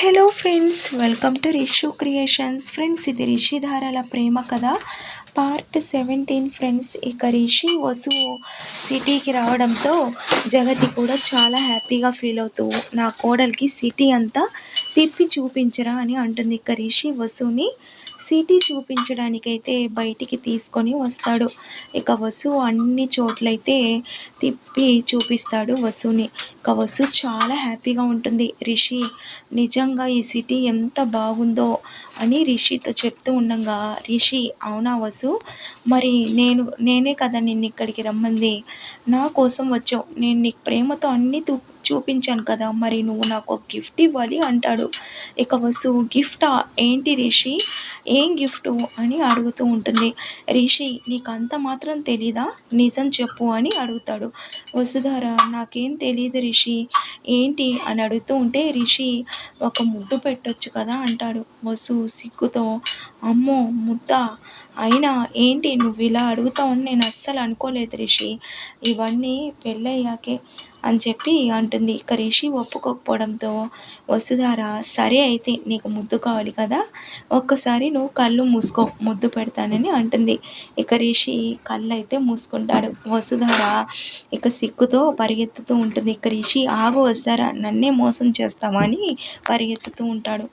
Hello friends welcome to Rishu creations. Friends ఇది రిషిధారల ప్రేమ కథ. పార్ట్ సెవెంటీన్ ఫ్రెండ్స్ ఇక రిషి వసు సిటీకి రావడంతో జగతి కూడా చాలా హ్యాపీగా ఫీల్ అవుతూ నా కోడలికి సిటీ అంతా తిప్పి చూపించరా అని అంటుంది ఇక రిషి వసుని. సిటీ చూపించడానికైతే బయటికి తీసుకొని వస్తాడు. ఇక వసు అన్ని చోట్లయితే తిప్పి చూపిస్తాడు వసుని. ఇక వసు చాలా హ్యాపీగా ఉంటుంది. రిషి నిజంగా ఈ సిటీ ఎంత బాగుందో అని రిషితో చెప్తూ ఉండగా రిషి అవునా వసు? మరి నేను నేనే కదా నిన్ను ఇక్కడికి రమ్మంది. నా కోసం వచ్చావు. నేను నీకు ప్రేమతో అన్నీ తూ చూపించాను కదా మరి నువ్వు నాకు ఒక గిఫ్ట్ ఇవ్వాలి అంటాడు. ఇక వసు గిఫ్టా? ఏంటి రిషి? ఏం గిఫ్ట్ అని అడుగుతూ ఉంటుంది. రిషి నీకు అంత మాత్రం తెలీదా? నిజం చెప్పు అని అడుగుతాడు. వసుధార నాకేం తెలియదు రిషి. ఏంటి? అని అడుగుతూ ఉంటే రిషి ఒక ముద్దు పెట్టొచ్చు కదా అంటాడు. వసు సిగ్గుతో అమ్మో ముద్ద? అయినా ఏంటి నువ్వు ఇలా అడుగుతావని నేను అస్సలు అనుకోలేదు రిషి. ఇవన్నీ పెళ్ళయ్యాకే అని చెప్పి అంటుంది. ఇక రిషి ఒప్పుకోకపోవడంతో వసుధార సరే అయితే నీకు ముద్దు కావాలి కదా? ఒక్కసారి నువ్వు కళ్ళు మూసుకో ముద్దు పెడతానని అంటుంది. ఇక రిషి కళ్ళు అయితే మూసుకుంటాడు. వసుధార ఇక సిక్కుతో పరిగెత్తుతూ ఉంటుంది. ఇక రిషి ఆగు వస్తారా నన్నే మోసం చేస్తావా అని పరిగెత్తుతూ ఉంటాడు.